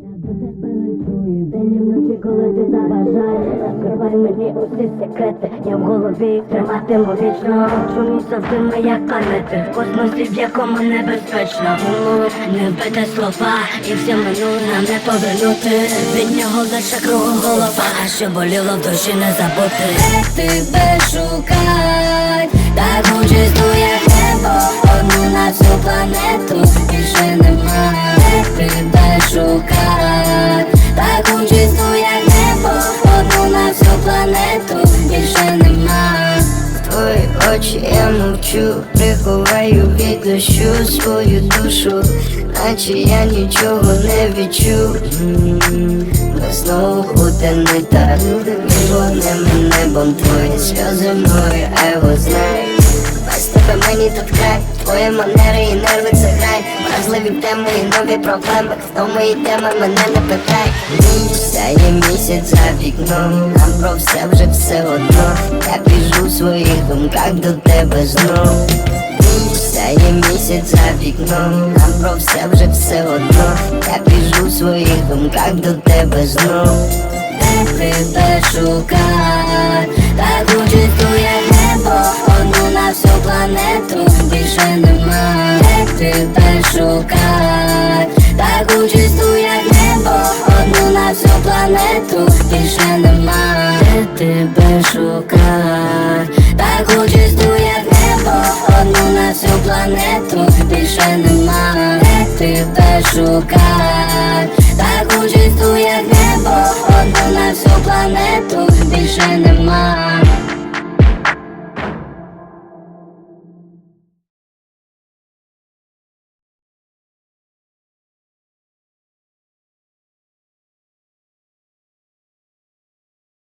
День і вночі, коли ти забажаєш Розкривай мені усі секрети. Я в голові триматиму вічно. Чому завжди моя пам'ять? В космосі, в якому небезпечно. Тому не бити слова. І все минуле нам не повернути. Від нього лише кругом голова. А що боліло в душі не забути. Тебе шукать? Так участь як небо. Одну на всю планету. Більше очі я мовчу, приховаю від дощу свою душу, наче я нічого не відчув. Знову буде не так, між вогнем небом твої сльози мною, а його знаю. Без тебе мені тут край, твої манери і нерви це грай Вразливі теми і нові проблеми, хто мої теми мене не питай Сяє місяць за вікном, нам про все вже все одно своїх думках до тебе знов. Сяє місяць за вікном, нам про все вже все одно. Я біжу в своїх думках до тебе знов. Де тебе шукать Так як небо. Одну на всю планету Більше нема. Де тебе шукать Так як небо. Одну на всю планету Більше нема Де тебе шукать Так чисту, як небо Одну на всю планету. Більше нема Де тебе Так чисту, як небо Одну на всю планету. Більше нема